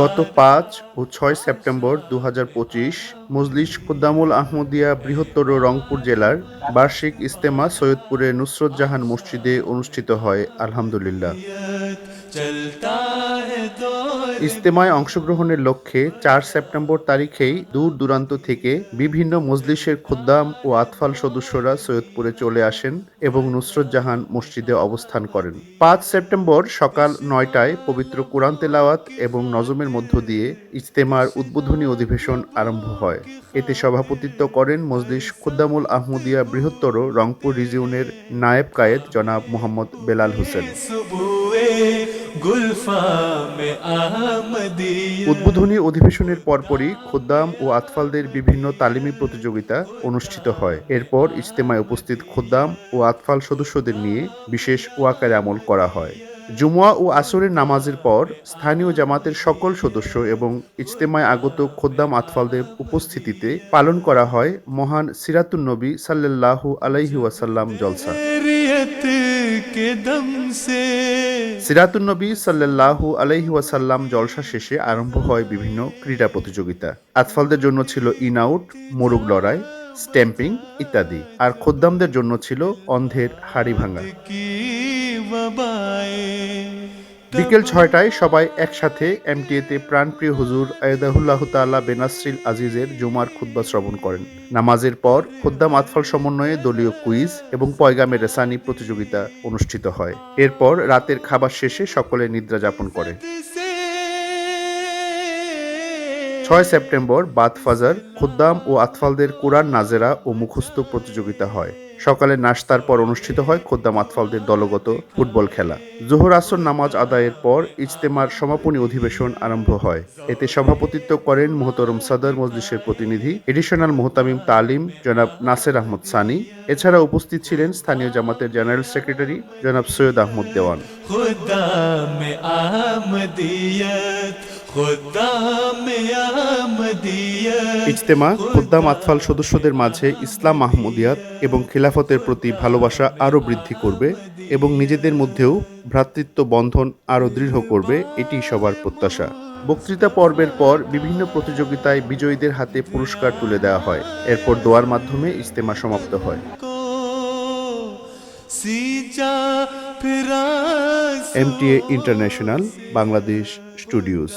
গত পাঁচ ও ছয় সেপ্টেম্বর দু পঁচিশ মজলিস কোদ্দামুল আহমদিয়া বৃহত্তর রংপুর জেলার বার্ষিক ইস্তেমা সৈয়দপুরে নুসরত জাহান মসজিদে অনুষ্ঠিত হয়, আলহামদুলিল্লাহ। ইস্তেমায় অংশগ্রহণের লক্ষ্যে চার সেপ্টেম্বর তারিখেই দূর দূরান্ত থেকে বিভিন্ন মজলিসের খুদ্দাম ও আতফাল সদস্যরা সৈয়দপুরে চলে আসেন এবং নুসরত জাহান মসজিদে অবস্থান করেন। পাঁচ সেপ্টেম্বর সকাল নয়টায় পবিত্র কোরআন তেলাওয়াত এবং নজমের মধ্য দিয়ে ইজতেমার উদ্বোধনী অধিবেশন আরম্ভ হয়। এতে সভাপতিত্ব করেন মজলিস খুদ্দামুল আহমদিয়া বৃহত্তর রংপুর রিজিউনের নায়েব কায়েদ জনাব মোহাম্মদ বেলাল হোসেন। উদ্বোধনী অধিবেশনের পরপরই খোদ্দাম ও আতফালদের বিভিন্ন তালিমি প্রতিযোগিতা অনুষ্ঠিত হয়। এরপর ইজতেমায় উপস্থিত খোদ্দাম ও আতফাল সদস্যদের নিয়ে বিশেষ ওয়াকারে আমল করা হয়। জুমুয়া ও আসরের নামাজের পর স্থানীয় জামাতের সকল সদস্য এবং ইজতেমায় আগত খোদ্দাম আতফালদের উপস্থিতিতে পালন করা হয় মহান সিরাতুন নবী সাল্লাহ আলাইহি ওয়াসাল্লাম জলসা। সিরাতুন নবী সাল্লাহ আলাইহি ওয়াসাল্লাম জলসা শেষে আরম্ভ হয় বিভিন্ন ক্রীড়া প্রতিযোগিতা। আতফালদের জন্য ছিল ইন আউট মোরগ লড়াই স্ট্যাম্পিং ইত্যাদি। আর খোদ্দামদের জন্য ছিল অন্ধের হাড়ি ভাঙা। বিকেল ছয়টায় সবাই একসাথে এমটিএতে প্রাণপ্রিয় হুজুর আয়দাহুল্লাহ তাল্লাহ বেনাসরিল আজিজের জুমার খুদ্া শ্রবণ করেন। নামাজের পর খোদ্দাম আতফাল সমন্বয়ে দলীয় কুইজ এবং পয়গামে রেসানি প্রতিযোগিতা অনুষ্ঠিত হয়। এরপর রাতের খাবার শেষে সকলে নিদ্রা যাপন করে। ছয় সেপ্টেম্বর বাদ ফাজার খুদ্দাম ও আতফালদের কোরআন নাজেরা ও মুখস্থ প্রতিযোগিতা হয়। সকালে নাস্তার পর অনুষ্ঠিত হয় খোদ্দাম মাতফালদের দলগত ফুটবল খেলা। জোহর আসর নামাজ আদায়ের পর ইজতেমার সমাপনী অধিবেশন আরম্ভ হয়। এতে সভাপতিত্ব করেন মোহতরম সদর মজলিসের প্রতিনিধি, এডিশনাল মোহতামিম তালিম, জনাব নাসের আহমদ সানি। এছাড়া উপস্থিত ছিলেন স্থানীয় জামাতের জেনারেল সেক্রেটারি, জনাব সৈয়দ আহমদ দেওয়ান। ইজতেমা খুদ্দাম আতফাল সদস্যদের মাঝে ইসলাম মাহমুদিয়াত এবং খিলাফতের প্রতি ভালোবাসা আরও বৃদ্ধি করবে এবং নিজেদের মধ্যেও ভ্রাতৃত্ব বন্ধন আরও দৃঢ় করবে এটি সবার প্রত্যাশা। বক্তৃতা পর্বের পর বিভিন্ন প্রতিযোগিতায় বিজয়ীদের হাতে পুরস্কার তুলে দেওয়া হয়। এরপর দোয়ার মাধ্যমে ইজতেমা সমাপ্ত হয়। MTA international Bangladesh studios